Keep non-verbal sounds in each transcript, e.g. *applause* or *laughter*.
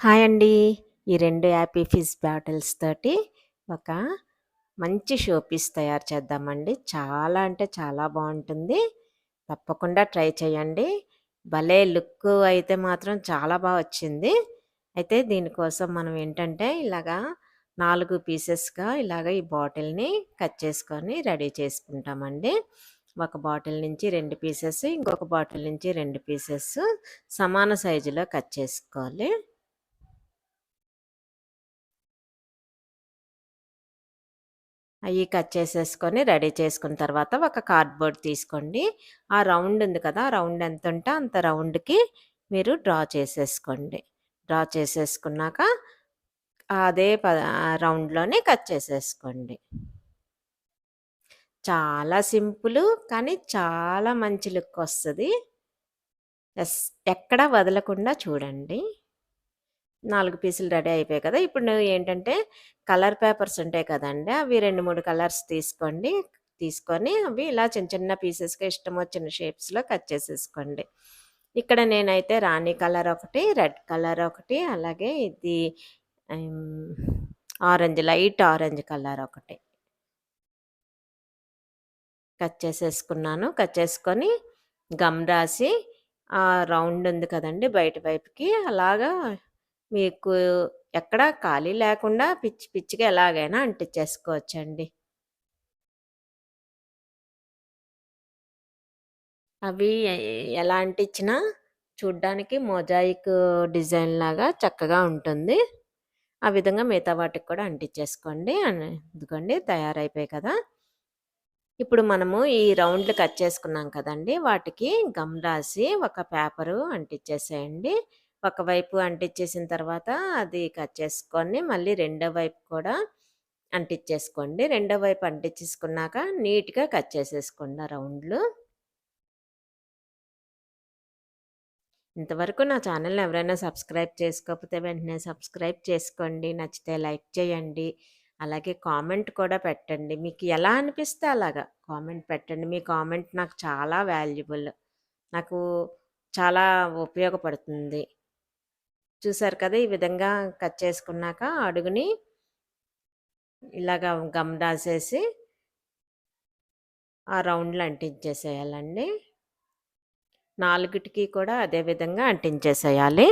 Hi అండి. ఈ రెండు యాపీ ఫిజ్ బాటిల్స్ తోటి ఒక మంచి షో పీస్ తయారు చేద్దామండి. చాలా అంటే చాలా బాగుంటుంది తప్పకుండా ట్రై చేయండి. భలే లుక్ అయితే మాత్రం చాలా బాగా వచ్చింది. అయితే దీనికోసం మనం ఏంటంటే ఇలాగా నాలుగు పీసెస్‌గా ఇలాగ ఈ బాటిల్‌ని కట్ చేసుకొని రెడీ చేసుకుంటామండి. ఒక బాటిల్ నుంచి రెండు పీసెస్, ఇంకొక బాటిల్ నుంచి రెండు పీసెస్ సమాన సైజులో కట్ చేసుకోవాలి. అవి కట్ చేసేసుకొని రెడీ చేసుకున్న తర్వాత ఒక కార్డ్‌బోర్డ్ తీసుకోండి. ఆ రౌండ్ ఉంది కదా! రౌండ్ రౌండ్ ఎంతుంటే అంత రౌండ్‌కి మీరు డ్రా చేసేసుకోండి. డ్రా చేసేసుకున్నాక అదే ప రౌండ్‌లోనే కట్ చేసేసుకోండి. చాలా సింపుల్ కానీ చాలా మంచి లుక్ వస్తుంది ఎస్ ఎక్కడ వదలకుండా చూడండి. నాలుగు పీసులు రెడీ అయిపోయాయి కదా! ఇప్పుడు నువ్వు ఏంటంటే కలర్ పేపర్స్ ఉంటాయి కదండి అవి 2, 3 కలర్స్ తీసుకోండి. తీసుకొని అవి ఇలా చిన్న చిన్న పీసెస్‌గా ఇష్టమొచ్చిన షేప్స్‌లో కట్ చేసేసుకోండి. ఇక్కడ నేనైతే రాణి కలర్ ఒకటి, రెడ్ కలర్ ఒకటి, అలాగే ఇది ఆరెంజ్ లైట్ ఆరెంజ్ కలర్ ఒకటి. కట్ చేసేసుకున్నాను. కట్ చేసుకొని గమ్ రాసి ఆ రౌండ్ ఉంది కదండి బయట వైపుకి అలాగా మీకు ఎక్కడ ఖాళీ లేకుండా పిచ్చి పిచ్చిగా ఎలాగైనా అంటించేసుకోవచ్చండి. అవి ఎలా అంటించినా చూడ్డానికి మొజాయిక్ డిజైన్ లాగా చక్కగా ఉంటుంది. ఆ విధంగా మిగతా వాటికి కూడా అంటించేసుకోండి. ఎందుకండి తయారైపోయాయి కదా! ఇప్పుడు మనము ఈ రౌండ్‌లు కట్ చేసుకున్నాం కదండీ! వాటికి గమ్ రాసి ఒక పేపరు అంటించేసేయండి. ఒకవైపు అంటించేసిన తర్వాత అది కట్ చేసుకొని మళ్ళీ రెండో వైపు కూడా అంటించేసుకోండి. రెండో వైపు అంటించేసుకున్నాక నీట్‌గా కట్ చేసేసుకోండి రౌండ్‌లు. ఇంతవరకు నా ఛానల్‌ని ఎవరైనా సబ్స్క్రైబ్ చేసుకోకపోతే వెంటనే సబ్స్క్రైబ్ చేసుకోండి. నచ్చితే లైక్ చేయండి. అలాగే కామెంట్ కూడా పెట్టండి. మీకు ఎలా అనిపిస్తే అలాగా కామెంట్ పెట్టండి. మీ కామెంట్ నాకు చాలా వాల్యుబుల్. నాకు చాలా ఉపయోగపడుతుంది. చూసారు కదా! ఈ విధంగా కట్ చేసుకున్నాక అడుగుని ఇలాగా గమ్ రాసేసి ఆ రౌండ్‌లు అంటించేసేయాలండి. నాలుగిటికి కూడా అదే విధంగా అంటించేసేయాలి.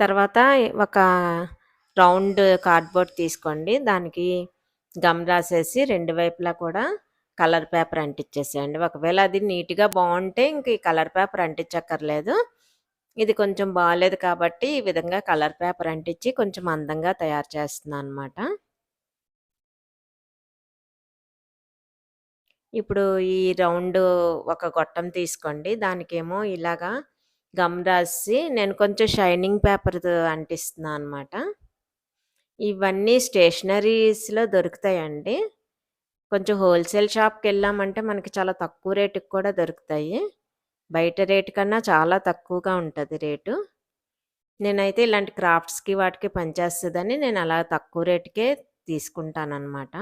తర్వాత ఒక రౌండ్ కార్డ్‌బోర్డ్ తీసుకోండి. దానికి గమ్ రాసేసి రెండు వైపులా కూడా కలర్ పేపర్ అంటించేసేయండి. ఒకవేళ అది నీట్‌గా బాగుంటే ఇంక ఈ కలర్ పేపర్ అంటించక్కర్లేదు. ఇది కొంచెం బాగాలేదు కాబట్టి ఈ విధంగా కలర్ పేపర్ అంటించి కొంచెం అందంగా తయారు చేస్తున్నాననమాట. ఇప్పుడు ఈ రౌండ్ ఒక గొట్టం తీసుకోండి. దానికేమో ఇలాగా గమ్ రాసి నేను కొంచెం షైనింగ్ పేపర్‌తో అంటిస్తున్నాను అనమాట. ఇవన్నీ స్టేషనరీస్‌లో దొరుకుతాయండి. కొంచెం హోల్‌సేల్ షాప్కి వెళ్ళామంటే మనకి చాలా తక్కువ రేటుకి కూడా దొరుకుతాయి. బయట రేటు కన్నా చాలా తక్కువగా ఉంటుంది రేటు. నేనైతే ఇలాంటి క్రాఫ్ట్స్‌కి వాటికి పనిచేస్తుందని నేను అలా తక్కువ రేటుకే తీసుకుంటానమాట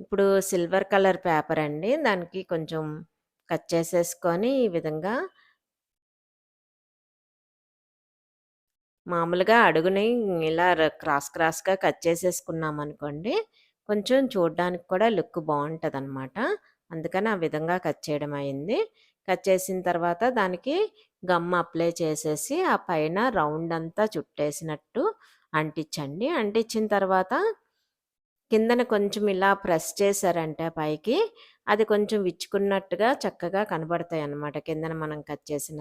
ఇప్పుడు సిల్వర్ కలర్ పేపర్ అండి. దానికి కొంచెం కట్ చేసేసుకొని ఈ విధంగా మామూలుగా అడుగుని ఇలా ర క్రాస్ క్రాస్‌గా కట్ చేసేసుకున్నామనుకోండి, కొంచెం చూడ్డానికి కూడా లుక్ బావుంటదనమాట. అందుకని ఆ విధంగా కట్ చేయడం అయింది. కట్ చేసిన తర్వాత దానికి గమ్ అప్లై చేసేసి ఆ పైన రౌండ్ అంతా చుట్టేసినట్టు అంటించండి. అంటించిన తర్వాత కిందన కొంచెం ఇలా ప్రెస్ చేశారంటే పైకి అది కొంచెం విచ్చుకున్నట్టుగా చక్కగా కనబడతాయన్నమాట. కిందన మనం కట్ చేసిన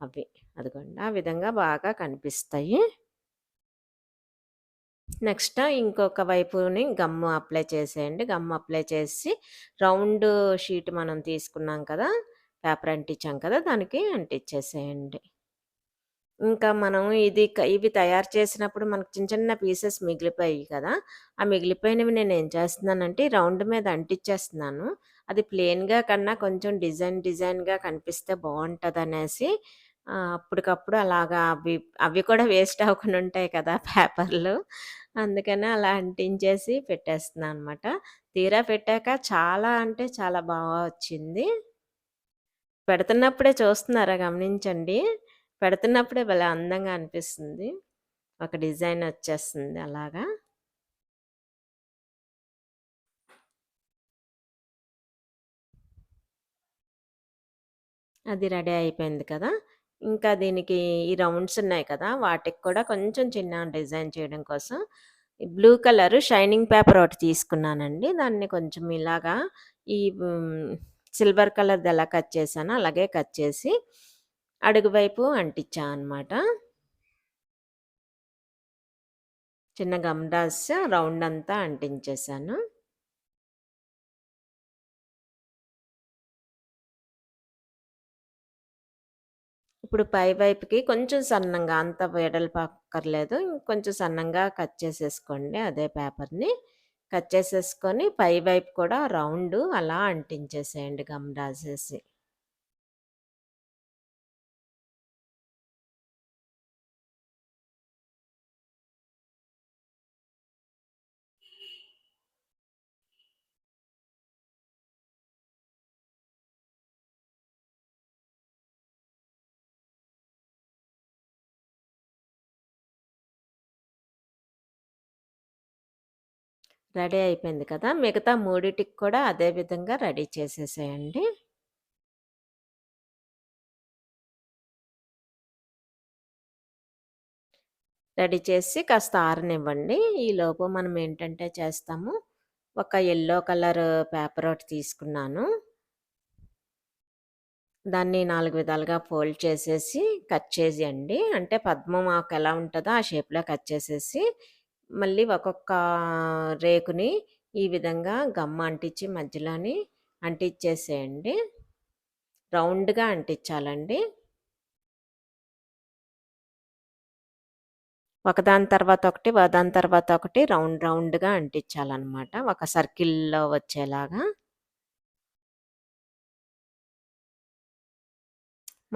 అవి. అదిగోండి. ఆ విధంగా బాగా కనిపిస్తాయి. నెక్స్ట్ ఇంకొక వైపుని గమ్ము అప్లై చేసేయండి. గమ్ అప్లై చేసి రౌండ్ షీట్ మనం తీసుకున్నాం కదా! పేపర్ అంటించాం కదా! దానికి అంటించేసేయండి. ఇంకా మనం ఇది ఇవి తయారు చేసినప్పుడు మనకు చిన్న చిన్న పీసెస్ మిగిలిపోయాయి కదా! ఆ మిగిలిపోయినవి నేను ఏం చేస్తున్నానంటే రౌండ్ మీద అంటించేస్తున్నాను. అది ప్లెయిన్‌గా కన్నా కొంచెం డిజైన్ డిజైన్‌గా కనిపిస్తే బావుంటదనేసి అప్పటికప్పుడు అలాగా అవి అవి కూడా వేస్ట్ అవ్వకుండా ఉంటాయి కదా! *laughs* పేపర్‌లు. అందుకని అలా అంటించేసి పెట్టేస్తున్నా అనమాట. తీరా పెట్టాక చాలా అంటే చాలా బా వచ్చింది. పెడుతున్నప్పుడే చూస్తున్నారా గమనించండి. పెడుతున్నప్పుడే భలే అందంగా అనిపిస్తుంది. ఒక డిజైన్ వచ్చేస్తుంది అలాగా. అది రెడీ అయిపోయింది కదా! ఇంకా దీనికి ఈ రౌండ్స్ ఉన్నాయి కదా! వాటికి కూడా కొంచెం చిన్న డిజైన్ చేయడం కోసం బ్లూ కలర్ షైనింగ్ పేపర్ ఒకటి తీసుకున్నానండి. దాన్ని కొంచెం ఇలాగా ఈ సిల్వర్ కలర్‌ది ఎలా కట్ చేశానో అలాగే కట్ చేసి అడుగు వైపు అంటించా అనమాట. చిన్న గమ్డాస్ రౌండ్ అంతా అంటించేశాను ఇప్పుడు పై వైపుకి కొంచెం సన్నంగా అంత వెడల్పు అక్కర్లేదు. కొంచెం సన్నంగా కట్ చేసేసుకోండి అదే పేపర్‌ని. కట్ చేసేసుకొని పై వైపు కూడా రౌండు అలా అంటించేసేయండి గమ్ రాసేసి. రెడీ అయిపోయింది కదా! మిగతా మూడిటికి కూడా అదే విధంగా రెడీ చేసేసేయండి. రెడీ చేసి కాస్త ఆరనివ్వండి. ఈలోపు మనం ఏంటంటే చేస్తాము, ఒక ఎల్లో కలర్ పేపర్ ఒకటి తీసుకున్నాను. దాన్ని నాలుగు విధాలుగా ఫోల్డ్ చేసేసి కట్ చేసేయండి. అంటే పద్మం ఆకు ఎలా ఉంటుందో ఆ షేప్‌లో కట్ చేసేసి, మళ్ళీ ఒక్కొక్క రేకుని ఈ విధంగా గమ్మ అంటించి మధ్యలోని అంటించేసేయండి. రౌండ్‌గా అంటించాలండి. ఒకదాని తర్వాత ఒకటి, ఒకదాని తర్వాత ఒకటి రౌండ్ రౌండ్‌గా అంటించాలన్నమాట ఒక సర్కిల్‌లో వచ్చేలాగా.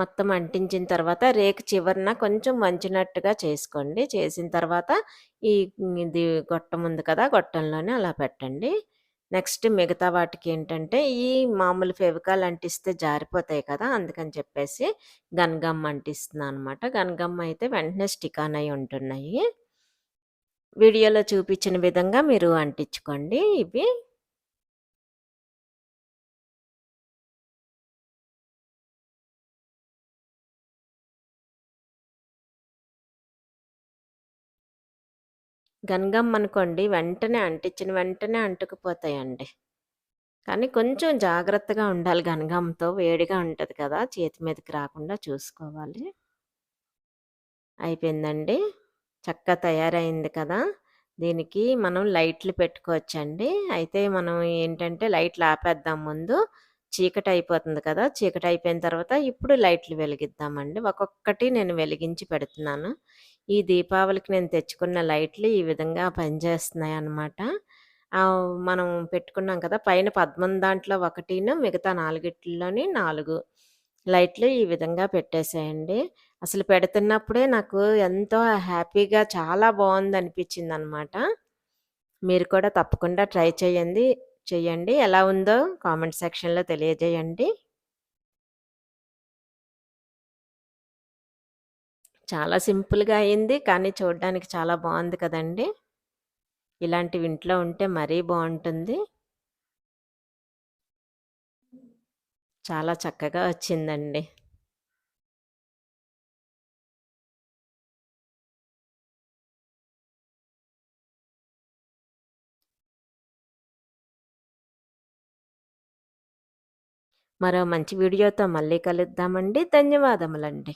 మొత్తం అంటించిన తర్వాత రేకు చివరన కొంచెం వంచినట్టుగా చేసుకోండి. చేసిన తర్వాత ఈ ఇది గొట్టం ఉంది కదా! గొట్టంలోనే అలా పెట్టండి. నెక్స్ట్ మిగతా వాటికి ఏంటంటే ఈ మామూలు ఫెవికాల్ అంటిస్తే జారిపోతాయి కదా! అందుకని చెప్పేసి గన్ అంటిస్తున్నాను అనమాట. గన్ అయితే వెంటనే స్టిక్ ఆన్ ఉంటున్నాయి. వీడియోలో చూపించిన విధంగా మీరు అంటించుకోండి ఇవి. గనగమ్మ అనుకోండి వెంటనే అంటించిన వెంటనే అంటుకుపోతాయండి. కానీ కొంచెం జాగ్రత్తగా ఉండాలి గన్ వేడిగా ఉంటుంది కదా! చేతి మీదకి రాకుండా చూసుకోవాలి. అయిపోయిందండి. చక్కగా తయారైంది కదా! దీనికి మనం లైట్లు పెట్టుకోవచ్చండి. అయితే మనం ఏంటంటే లైట్లు ఆపేద్దాం ముందు. చీకటి అయిపోతుంది కదా! చీకటి అయిపోయిన తర్వాత ఇప్పుడు లైట్లు వెలిగిద్దామండి. ఒక్కొక్కటి నేను వెలిగించి పెడుతున్నాను. ఈ దీపావళికి నేను తెచ్చుకున్న లైట్లు ఈ విధంగా పనిచేస్తున్నాయి అన్నమాట మనం పెట్టుకున్నాం కదా! పైన పద్మం దాంట్లో ఒకటిను మిగతా నాలుగిట్లోని నాలుగు లైట్లు ఈ విధంగా పెట్టేసేయండి. అసలు పెడుతున్నప్పుడే నాకు ఎంతో హ్యాపీగా చాలా బాగుంది అనిపించింది అనమాట మీరు కూడా తప్పకుండా ట్రై చేయండి చేయండి. ఎలా ఉందో కామెంట్ సెక్షన్‌లో తెలియజేయండి. చాలా సింపుల్‌గా అయింది. కానీ చూడడానికి చాలా బాగుంది కదండి ఇలాంటివి ఇంట్లో ఉంటే మరీ బాగుంటుంది చాలా చక్కగా వచ్చిందండి. మరో మంచి వీడియోతో మళ్ళీ కలుద్దామండి. ధన్యవాదములండి.